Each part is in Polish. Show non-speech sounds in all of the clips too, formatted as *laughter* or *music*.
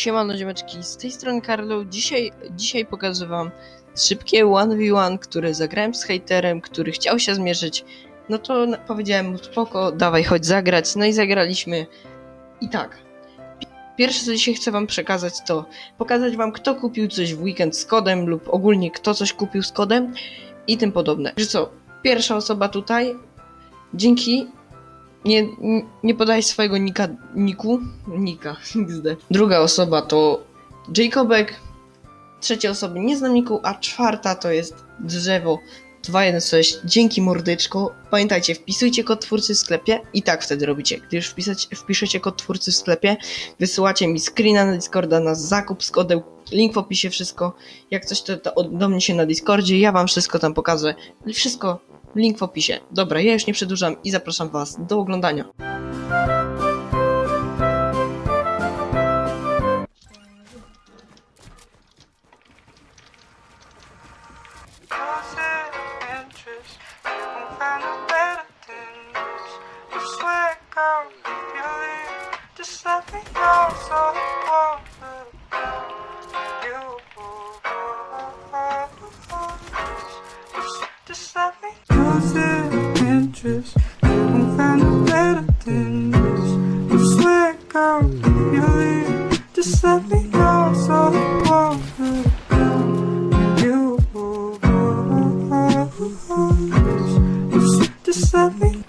Siemano ziomeczki, z tej strony Karlo. Dzisiaj, dzisiaj pokażę wam szybkie 1v1, które zagrałem z hejterem, który chciał się zmierzyć. No to powiedziałem mu spoko, dawaj chodź zagrać. No i zagraliśmy. I tak. pi- Pierwsze co dzisiaj chcę wam przekazać to pokazać wam kto kupił coś w weekend z kodem lub ogólnie kto coś kupił z kodem i tym podobne. Że co, pierwsza osoba tutaj, dzięki nie, nie- podaj swojego nika, niku, nika, *laughs* XD. Druga osoba to Jacobek, trzecia osoba nie znam niku, a czwarta to jest drzewo 216. Dzięki mordyczko. Pamiętajcie, wpisujcie kod twórcy w sklepie i tak wtedy robicie. Gdy już wpisać, wpiszecie kod twórcy w sklepie, wysyłacie mi screena na Discorda na zakup z kodem, link w opisie, wszystko. Jak coś to, to do mnie się na Discordzie, ja wam wszystko tam pokażę. Wszystko Link w opisie. Dobra, ja już nie przedłużam i zapraszam Was do oglądania. Just let me know so me losing interest, you won't find no better than this. You swear, girl, if you leave, just let me know so I won't look down. You just let me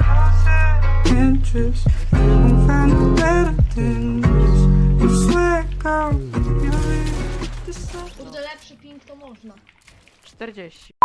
interest. You won't find no better than this. You swear, girl, you leave. Just let Kurde, lepszy ping to można. 40.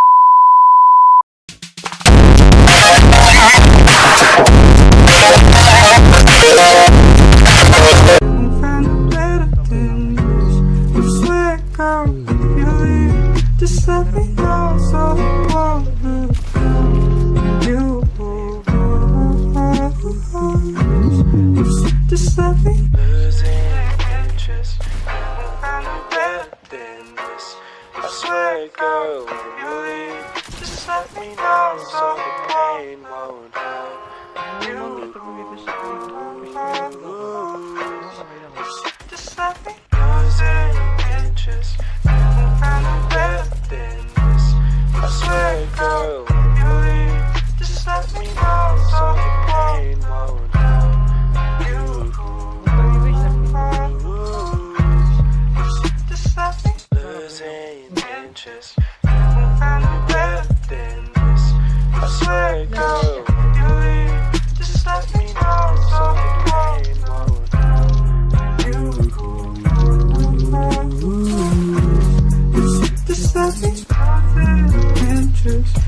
losing interest. You won't find no better than this. I swear, girl, when you leave, just let me know so the pain won't hurt. You just let me losing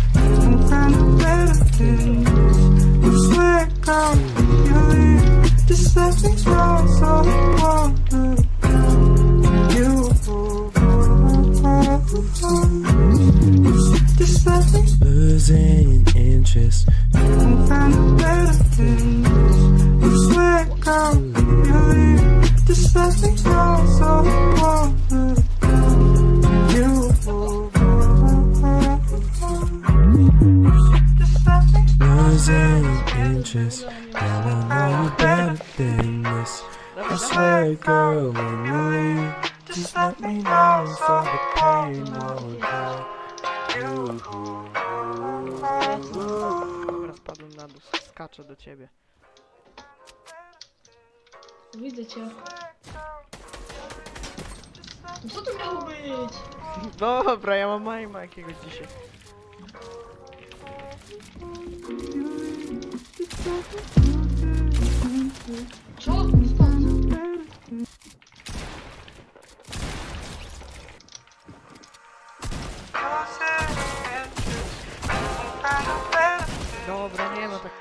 losing interest. You won't find no better than this. I swear, girl, you leave. Just let me know so I won't look down. You just let me losing interest. Yeah, I know better than this. I swear, girl, when you leave, just let me know so the pain won't hurt. Dobra, spadłem na dół, skaczę do ciebie. Widzę cię. No co to miało być? Dobra, ja mam majma jakiegoś dzisiaj. Dobra, nie no tak